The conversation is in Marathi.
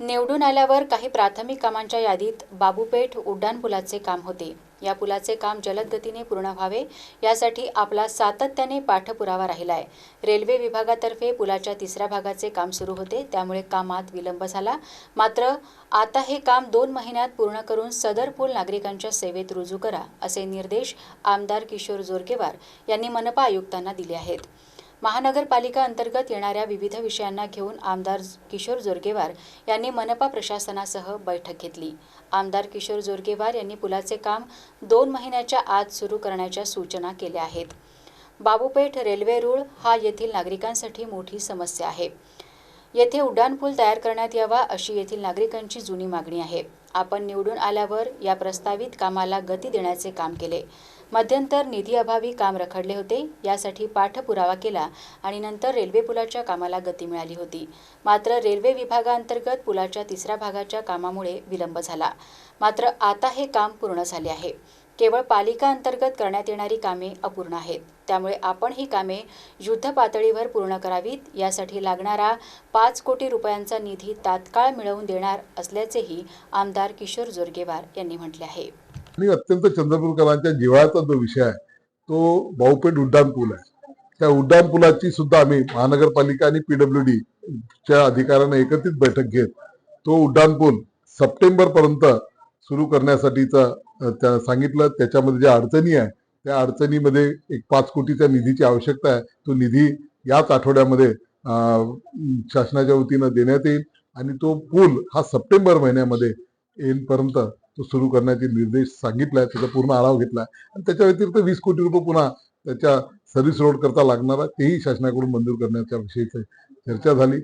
निवडून आल्यावर काही प्राथमिक कामांच्या यादीत बाबूपेठ उड्डाणपुलाचे काम होते. या पुलाचे काम जलद गतीने पूर्ण व्हावे यासाठी आपला सातत्याने पाठपुरावा राहिलाय. रेल्वे विभागातर्फे पुलाच्या तिसऱ्या भागाचे काम सुरू होते त्यामुळे कामात विलंब झाला. मात्र आता हे काम दोन महिन्यात पूर्ण करून सदर पूल नागरिकांच्या सेवेत रुजू करा असे निर्देश आमदार किशोर जोरगेवार यांनी मनपा आयुक्तांना दिले आहेत. महानगरपालिका अंतर्गत येणाऱ्या विविध विषयांना घेऊन आमदार किशोर जोरगेवार यांनी मनपा प्रशासनासह बैठक घेतली. आमदार किशोर जोरगेवार यांनी पुलाचे काम दोन महिन्याच्या आत सुरू करण्याच्या सूचना केल्या आहेत. बाबूपेठ रेल्वे रूळ हा येथील नागरिकांसाठी मोठी समस्या आहे. येथे उड्डाणपूल तयार करण्यात यावा अशी येथील नागरिकांची जुनी मागणी आहे. आपण निवडून आल्यावर या प्रस्तावित कामाला गती देण्याचे काम केले. मध्यंतर निधीअभावी काम रखडले होते यासाठी पाठपुरावा केला आणि नंतर रेल्वे पुलाच्या कामाला गती मिळाली होती. मात्र रेल्वे विभागांतर्गत पुलाच्या तिसऱ्या भागाच्या कामामुळे विलंब झाला. मात्र आता हे काम पूर्ण झाले आहे. केवळ पालिका अंतर्गत करण्यात येणारी कामे अपूर्ण आहेत. त्यामुळे आपण ही कामे युद्ध पातळीवर पूर्ण करावीत. यासाठी लागणारा पाच कोटी रुपयांचा निधी तात्काळ मिळवून देणार असल्याचेही आमदार किशोर जोरगेवार यांनी म्हटले आहे. आणि अत्यंत चंद्रपूरकरांच्या जिव्हाळ्याचा जो विषय आहे तो भाऊपेठ उड्डाण पूल आहे. त्या उड्डाण पुलाची सुद्धा आम्ही महानगरपालिका आणि पीडब्ल्यू डी च्या अधिकाऱ्यांना एकत्रित बैठक घेत तो उड्डाण पूल सप्टेंबर पर्यंत सुरू करण्यासाठीचा त्या सांगितलं. त्याच्यामध्ये ज्या अडचणी आहे त्या अडचणीमध्ये एक पाच कोटीच्या निधीची आवश्यकता आहे. तो निधी याच आठवड्यामध्ये शासनाच्या वतीनं देण्यात येईल आणि तो पूल हा सप्टेंबर महिन्यामध्ये येईपर्यंत तो सुरू करण्याचे निर्देश सांगितलाय त्याचा पूर्ण आढावा घेतला आहे. आणि त्याच्या व्यतिरिक्त वीस कोटी रुपये पुन्हा त्याच्या सर्व्हिस रोड करता लागणार आहे. तेही शासनाकडून मंजूर करण्याच्या विषयीचं चर्चा झाली.